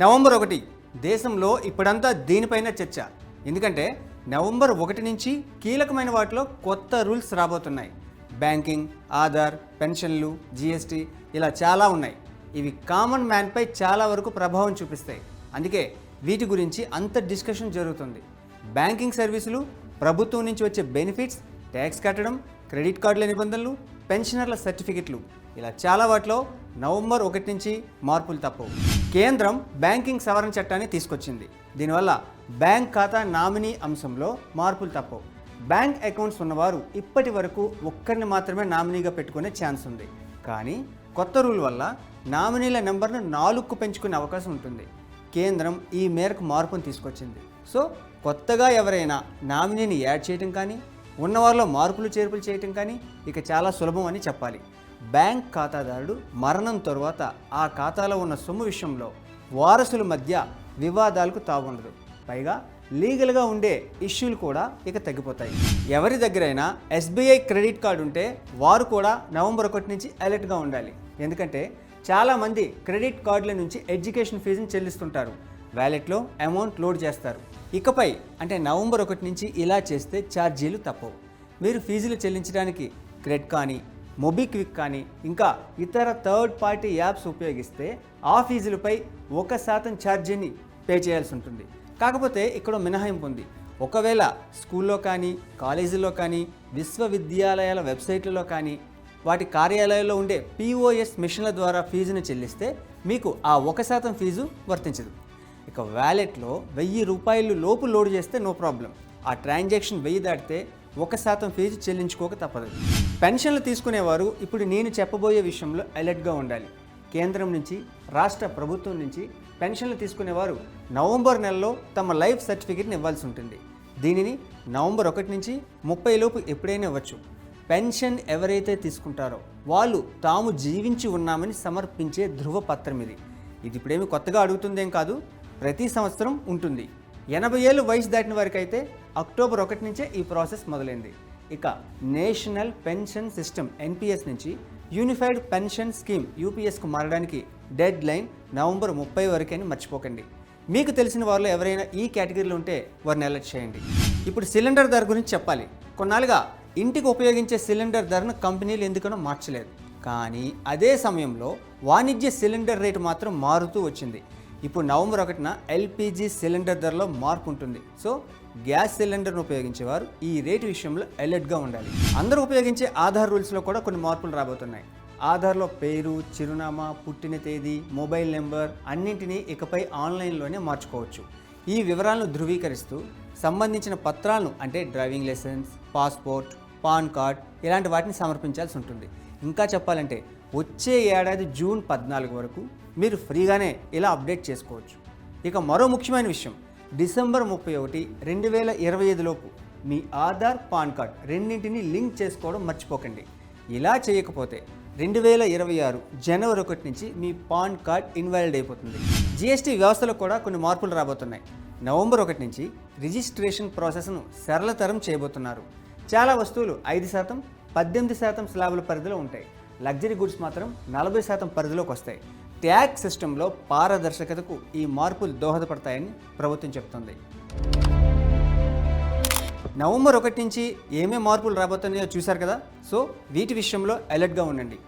November ఒకటి దేశంలో ఇప్పుడంతా దీనిపైన చర్చ. ఎందుకంటే నవంబర్ ఒకటి నుంచి కీలకమైన వాటిలో కొత్త రూల్స్ రాబోతున్నాయి. బ్యాంకింగ్ ఆధార్ పెన్షన్లు జీఎస్టీ ఇలా చాలా ఉన్నాయి. ఇవి కామన్ మ్యాన్పై చాలా వరకు ప్రభావం చూపిస్తాయి. అందుకే వీటి గురించి అంత డిస్కషన్ జరుగుతుంది. బ్యాంకింగ్ సర్వీసులు ప్రభుత్వం నుంచి వచ్చే బెనిఫిట్స్ ట్యాక్స్ కట్టడం క్రెడిట్ కార్డుల నిబంధనలు పెన్షనర్ల సర్టిఫికెట్లు. ఇలా చాలా వాటిలో నవంబర్ ఒకటి నుంచి మార్పులు తప్పవు కేంద్రం బ్యాంకింగ్ సవరణ చట్టాన్ని తీసుకొచ్చింది. దీనివల్ల బ్యాంక్ ఖాతా నామినీ అంశంలో మార్పులు తప్పవు బ్యాంక్ అకౌంట్స్ ఉన్నవారు ఇప్పటి వరకు ఒక్కరిని మాత్రమే నామినీగా పెట్టుకునే ఛాన్స్ ఉంది. కానీ కొత్త రూల్ వల్ల నామినీల నెంబర్ను నాలుగుకు పెంచుకునే అవకాశం ఉంటుంది. కేంద్రం ఈ మేరకు మార్పును తీసుకొచ్చింది. సో కొత్తగా ఎవరైనా నామినీని యాడ్ చేయటం కానీ ఉన్నవారిలో మార్పులు చేర్పులు చేయటం కానీ ఇక చాలా సులభం అని చెప్పాలి. బ్యాంక్ ఖాతాదారుడు మరణం తరువాత ఆ ఖాతాలో ఉన్న సొమ్ము విషయంలో వారసుల మధ్య వివాదాలకు తాగుండదు పైగా లీగల్గా ఉండే ఇష్యూలు కూడా ఇక తగ్గిపోతాయి. ఎవరి దగ్గరైనా ఎస్బీఐ క్రెడిట్ కార్డు ఉంటే వారు కూడా నవంబర్ ఒకటి నుంచి అలర్ట్గా ఉండాలి. ఎందుకంటే చాలామంది క్రెడిట్ కార్డుల నుంచి ఎడ్యుకేషన్ ఫీజుని చెల్లిస్తుంటారు. వ్యాలెట్లో అమౌంట్ లోడ్ చేస్తారు. ఇకపై అంటే నవంబర్ ఒకటి నుంచి ఇలా చేస్తే ఛార్జీలు తప్పవు. మీరు ఫీజులు చెల్లించడానికి క్రెడ్ కానీ మొబిక్విక్ కానీ ఇంకా ఇతర థర్డ్ పార్టీ యాప్స్ ఉపయోగిస్తే ఆ ఫీజులపై ఒక శాతం ఛార్జీని పే చేయాల్సి ఉంటుంది. కాకపోతే ఇక్కడ మినహాయింపు ఉంది. ఒకవేళ స్కూల్లో కానీ కాలేజీలో కానీ విశ్వవిద్యాలయాల వెబ్సైట్లలో కానీ వాటి కార్యాలయాల్లో ఉండే పిఓఎస్ మిషన్ల ద్వారా ఫీజును చెల్లిస్తే మీకు ఆ ఒక శాతం ఫీజు వర్తించదు. ఇక వ్యాలెట్లో వెయ్యి రూపాయలు లోపు లోడ్ చేస్తే నో ప్రాబ్లం. ఆ ట్రాన్సాక్షన్ వెయ్యి దాటితే ఒక శాతం ఫీజు చెల్లించుకోక తప్పదు. పెన్షన్లు తీసుకునేవారు ఇప్పుడు నేను చెప్పబోయే విషయంలో అలర్ట్గా ఉండాలి. కేంద్రం నుంచి రాష్ట్ర ప్రభుత్వం నుంచి పెన్షన్లు తీసుకునేవారు నవంబర్ నెలలో తమ లైఫ్ సర్టిఫికేట్ని ఇవ్వాల్సి ఉంటుంది. దీనిని నవంబర్ ఒకటి నుంచి ముప్పై లోపు ఎప్పుడైనా ఇవ్వచ్చు. పెన్షన్ ఎవరైతే తీసుకుంటారో వాళ్ళు తాము జీవించి ఉన్నామని సమర్పించే ధృవపత్రం ఇది. ఇది ఇప్పుడేమి కొత్తగా అడుగుతుందేం కాదు. ప్రతి సంవత్సరం ఉంటుంది. ఎనభై ఏళ్ళు వయసు దాటిన వారికి అయితే అక్టోబర్ ఒకటి నుంచే ఈ ప్రాసెస్ మొదలైంది. ఇక నేషనల్ పెన్షన్ సిస్టమ్ ఎన్పిఎస్ నుంచి యూనిఫైడ్ పెన్షన్ స్కీమ్ యూపీఎస్కు మారడానికి డెడ్ లైన్ నవంబర్ ముప్పై వరకే అని మర్చిపోకండి. మీకు తెలిసిన వారిలో ఎవరైనా ఈ కేటగిరీలో ఉంటే వారిని అలర్ట్ చేయండి. ఇప్పుడు సిలిండర్ ధర గురించి చెప్పాలి. కొన్నాళ్ళుగా ఇంటికి ఉపయోగించే సిలిండర్ ధరను కంపెనీలు ఎందుకనో మార్చలేదు. కానీ అదే సమయంలో వాణిజ్య సిలిండర్ రేటు మాత్రం మారుతూ వచ్చింది. ఇప్పుడు నవంబర్ ఒకటిన ఎల్పిజి సిలిండర్ ధరలో మార్పు ఉంటుంది. సో గ్యాస్ సిలిండర్ను ఉపయోగించేవారు ఈ రేటు విషయంలో అలర్ట్గా ఉండాలి. అందరూ ఉపయోగించే ఆధార్ రూల్స్లో కూడా కొన్ని మార్పులు రాబోతున్నాయి. ఆధార్లో పేరు చిరునామా పుట్టిన తేదీ మొబైల్ నెంబర్ అన్నింటినీ ఇకపై ఆన్లైన్లోనే మార్చుకోవచ్చు. ఈ వివరాలను ధృవీకరిస్తూ సంబంధించిన పత్రాలను అంటే driving licence passport PAN card ఇలాంటి వాటిని సమర్పించాల్సి ఉంటుంది. ఇంకా చెప్పాలంటే వచ్చే ఏడాది జూన్ పద్నాలుగు వరకు మీరు ఫ్రీగానే ఇలా అప్డేట్ చేసుకోవచ్చు. ఇక మరో ముఖ్యమైన విషయం డిసెంబర్ ముప్పై ఒకటి రెండు వేల ఇరవై ఐదులోపు మీ ఆధార్ పాన్ కార్డ్ రెండింటిని లింక్ చేసుకోవడం మర్చిపోకండి. ఇలా చేయకపోతే రెండు వేల ఇరవై ఆరు జనవరి ఒకటి నుంచి మీ పాన్ కార్డ్ ఇన్వాలిడ్ అయిపోతుంది. జిఎస్టీ వ్యవస్థలో కూడా కొన్ని మార్పులు రాబోతున్నాయి. నవంబర్ ఒకటి నుంచి రిజిస్ట్రేషన్ ప్రాసెస్ను సరళతరం చేయబోతున్నారు. చాలా వస్తువులు ఐదు శాతం పద్దెనిమిది శాతం స్లాబుల పరిధిలో ఉంటాయి. లగ్జరీ గుడ్స్ మాత్రం నలభై శాతం పరిధిలోకి వస్తాయి. ట్యాక్స్ సిస్టంలో పారదర్శకతకు ఈ మార్పులు దోహదపడతాయని ప్రభుత్వం చెప్తుంది నవంబర్ ఒకటి నుంచి ఏమేమి మార్పులు రాబోతున్నాయో చూశారు కదా? సో వీటి విషయంలో అలర్ట్గా ఉండండి.